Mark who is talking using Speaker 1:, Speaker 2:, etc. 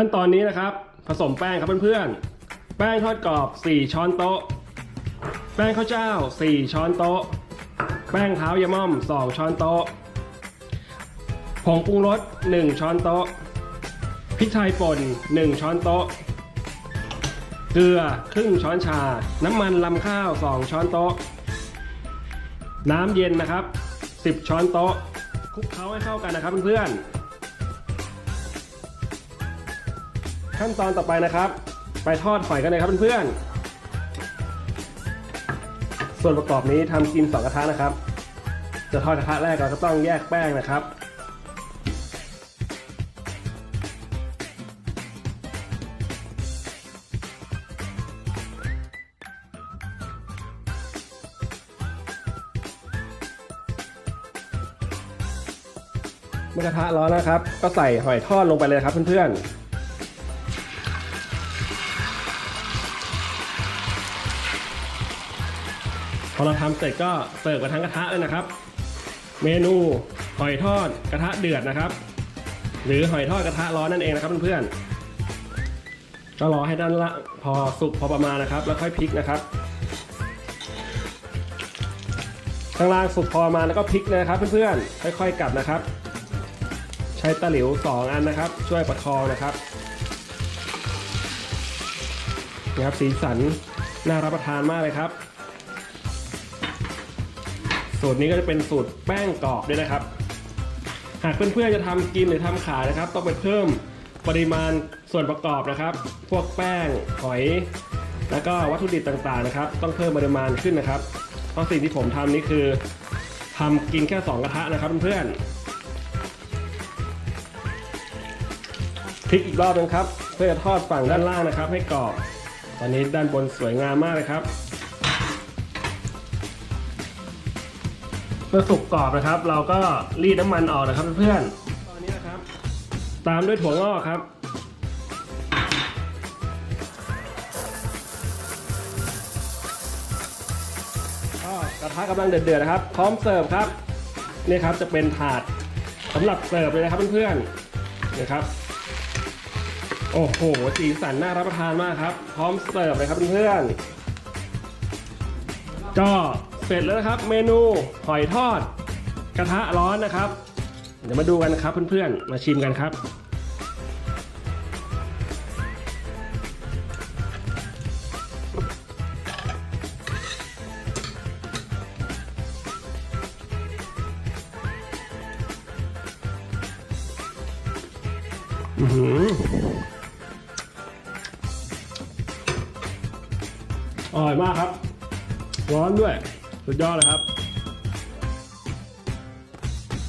Speaker 1: ขั้นตอนนี้นะครับ ผสมแป้งครับเพื่อนๆ แป้งทอดกรอบ 4 ช้อนโต๊ะ แป้งข้าวเจ้า 4 ช้อนโต๊ะ แป้งเท้ายาม่อม 2 ช้อนโต๊ะ ผงปรุงรส 1 ช้อนโต๊ะ พริกไทยป่น 1 ช้อนโต๊ะ เกลือครึ่งช้อนชา น้ำมันลำข้าว 2 ช้อนโต๊ะ น้ำเย็นนะครับ 10 ช้อนโต๊ะ คลุกเคล้าให้เข้ากันนะครับเพื่อนๆ ขั้นตอนต่อไปนะครับ ไปทอดหอยกันเลยครับเพื่อนๆส่วนประกอบนี้ทำกินสองกระทะนะครับ จะทอดกระทะแรกเราก็ต้องแยกแป้งนะครับเมื่อกระทะร้อนนะครับ ก็ใส่หอยทอดลงไปเลยครับเพื่อนๆ พอเราทำเสร็จก็เสิร์ฟกันทั้งกระทะเลยนะครับ เมนูหอยทอดกระทะเดือดนะครับ หรือหอยทอดกระทะร้อนนั่นเองนะครับเพื่อนๆก็รอให้ด้านละพอสุกพอประมาณนะครับ แล้วค่อยพลิกนะครับข้างล่างสุกพอประมาณแล้วก็พลิกนะครับเพื่อนๆค่อย ๆกลับนะครับ ใช้ตะหลิว 2 อันนะครับ ช่วยประคองนะครับนี่ครับสีสันน่ารับประทานมากเลยครับ สูตรนี้ก็จะเป็นสูตรแป้งกรอบด้วยนะครับ หากเพื่อนๆจะทำกินหรือทำขายนะครับ ต้องไปเพิ่มปริมาณส่วนประกอบนะครับ พวกแป้งหอย แล้วก็วัตถุดิบต่างๆนะครับ ต้องเพิ่มปริมาณขึ้นนะครับเพราะสิ่งที่ผมทำนี่คือทำกินแค่สองกระทะนะครับเพื่อนๆพลิกอีกรอบนึงครับ เพื่อจะทอดฝั่งด้านล่างนะครับ ให้กรอบ ตอนนี้ด้านบนสวยงามมากเลยครับ เมื่อสุกกรอบนะครับ เราก็รีดน้ำมันออกนะครับเพื่อนตอนนี้นะครับ ตามด้วยถั่วงอกครับก็กระทะกำลังเดือดๆนะครับ พร้อมเสิร์ฟครับนี่ครับจะเป็นถาดสำหรับเสิร์ฟเลยนะครับเพื่อนๆนี่ครับ โอ้โหสีสันน่ารับประทานมากครับ พร้อมเสิร์ฟเลยครับเพื่อนๆก็ เสร็จแล้วนะครับ เมนูหอยทอด กระทะร้อนนะครับ เดี๋ยวมาดูกันนะครับเพื่อนๆ มาชิมกันครับอืออร่อยมากครับ ร้อนด้วย สุดยอดเลยครับ